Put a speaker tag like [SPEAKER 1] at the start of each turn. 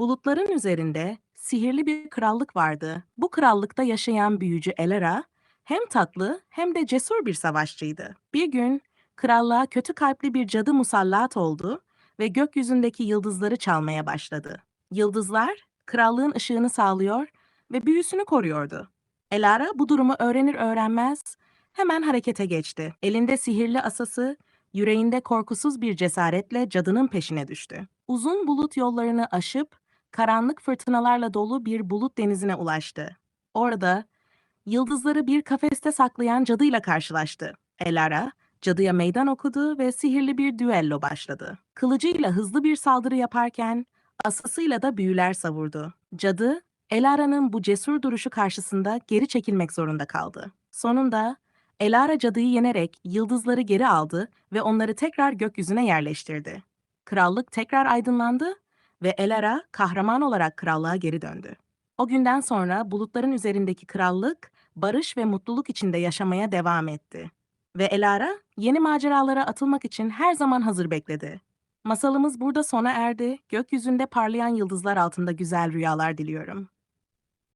[SPEAKER 1] Bulutların üzerinde sihirli bir krallık vardı. Bu krallıkta yaşayan büyücü Elara hem tatlı hem de cesur bir savaşçıydı. Bir gün krallığa kötü kalpli bir cadı musallat oldu ve gökyüzündeki yıldızları çalmaya başladı. Yıldızlar krallığın ışığını sağlıyor ve büyüsünü koruyordu. Elara bu durumu öğrenir öğrenmez hemen harekete geçti. Elinde sihirli asası, yüreğinde korkusuz bir cesaretle cadının peşine düştü. Uzun bulut yollarını aşıp karanlık fırtınalarla dolu bir bulut denizine ulaştı. Orada yıldızları bir kafeste saklayan cadıyla karşılaştı. Elara, cadıya meydan okudu ve sihirli bir düello başladı. Kılıcıyla hızlı bir saldırı yaparken asasıyla da büyüler savurdu. Cadı, Elara'nın bu cesur duruşu karşısında geri çekilmek zorunda kaldı. Sonunda Elara cadıyı yenerek yıldızları geri aldı ve onları tekrar gökyüzüne yerleştirdi. Krallık tekrar aydınlandı ve Elara kahraman olarak krallığa geri döndü. O günden sonra bulutların üzerindeki krallık barış ve mutluluk içinde yaşamaya devam etti. Ve Elara yeni maceralara atılmak için her zaman hazır bekledi. Masalımız burada sona erdi. Gökyüzünde parlayan yıldızlar altında güzel rüyalar diliyorum.